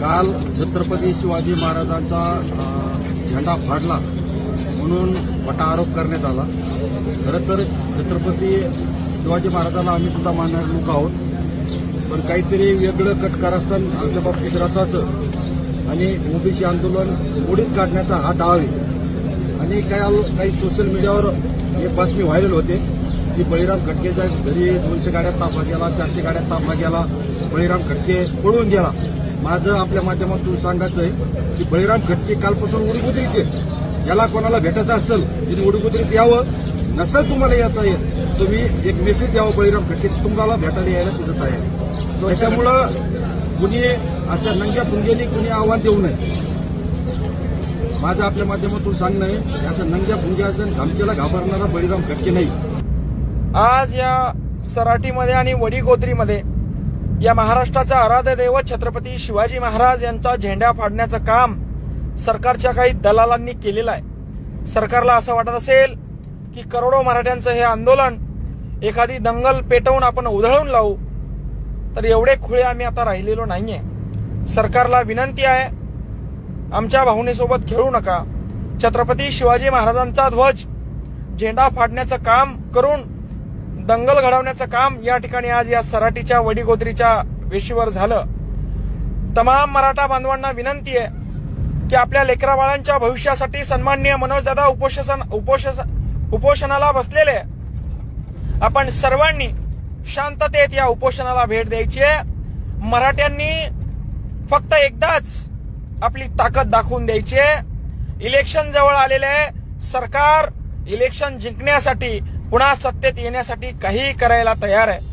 काल छत्रपती शिवाजी महाराजांचा झेंडा फाडला म्हणून मोठा आरोप करण्यात आला. खरं तर छत्रपती शिवाजी महाराजांना आम्ही सुद्धा मानणारे लोक आहोत. पण काहीतरी वेगळं कटकार असताना आमच्या बाबतीत रथाचं आणि ओबीसी आंदोलन मोडीत काढण्याचा हा डाव आहे. आणि काही काही सोशल मीडियावर एक बातमी व्हायरल होते की बळीराम खटकेच्या घरी दोनशे गाड्या ताफा गेला चारशे गाड्या ताफा गेला बळीराम खटके पळून गेला. माझं आपल्या माध्यमातून सांगायचं आहे की बळीराम खटके कालपासून उडीपुत्रीत आहे ज्याला कोणाला भेटायचं असेल तिने उडीपुत्रीत यावं. नसेल तुम्हाला येता येत तुम्ही एक मेसेज द्यावा बळीराम खटके तुम्हाला भेटायला यायला तिथं तयार त्याच्यामुळं कुणी अशा नंग्या पुंग्यानी कुणी आव्हान देऊ नये. माझं आपल्या माध्यमातून सांगणं आहे याचा नंग्या पुंग्याचा धमकीला घाबरणारा बळीराम खटके नाही. आज या सराटीमध्ये आणि वडीगोत्रीमध्ये या महाराष्ट्राचा आराध्य दैवत छत्रपती शिवाजी महाराज यांचा झेंडा फाडण्याचं काम सरकारच्या काही दलालांनी केलेलं आहे. सरकारला असं वाटत असेल की करोडो मराठ्यांचं हे आंदोलन एखादी दंगल पेटवून आपण उधळून लावू तर एवढे खुळे आम्ही आता राहिलेलो नाहीये. सरकारला विनंती आहे आमच्या भावनेसोबत खेळू नका. छत्रपती शिवाजी महाराजांचा ध्वज झेंडा फाडण्याचं काम करून दंगल घडवण्याचं काम या ठिकाणी आज या सराटीच्या वडीगोदरीच्या वेशीवर झालं. तमाम मराठा बांधवांना विनंती आहे की आपल्या लेकरा बाळांच्या भविष्यासाठी सन्माननीय मनोजदादा उपोषण उपोषण उपोषणाला बसलेले आपण सर्वांनी शांततेत या उपोषणाला भेट द्यायची आहे. मराठ्यांनी फक्त एकदाच आपली ताकद दाखवून द्यायची आहे. इलेक्शन जवळ आलेले आहे. सरकार इलेक्शन जिंकण्यासाठी पुन्हा सत्तेत येण्यासाठी काही करायला तयार आहे.